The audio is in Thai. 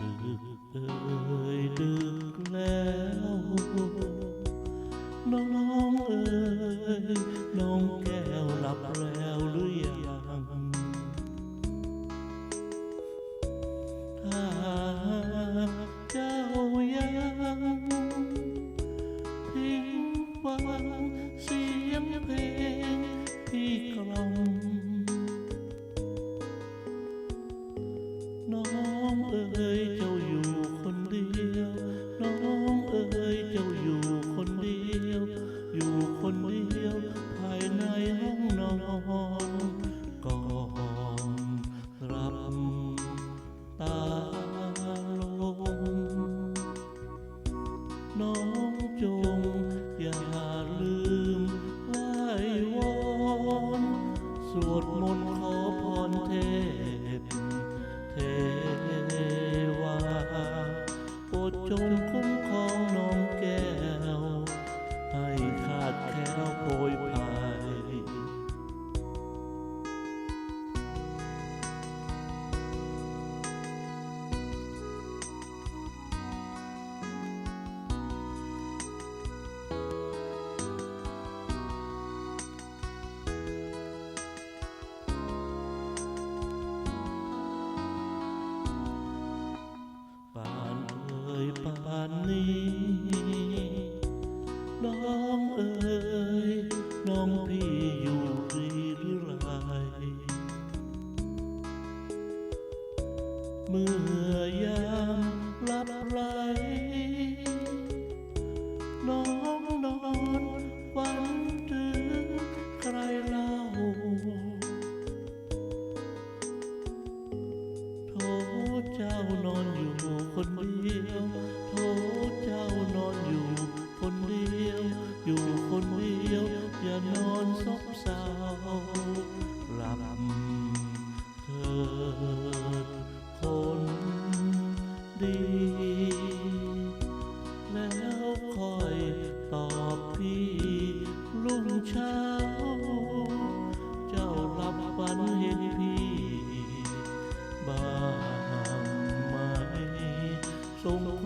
ดึกเอ่ยดึกแล้วน้องเอ๋ยน้องแก้วหลับแล้วหรือยังถ้า สวดมนต์ขอพรเทพ เทวาโปรดจง ป่านนี้ น้องเอ๋ยน้องพี่อยู่รีหรือไรเมื่อยามรับลน้ อยู่คนเดียวโทษเจ้านอนอยู่คนเดียว อยู่คนเดียว อย่านอนซบเศร้าหลับ บ้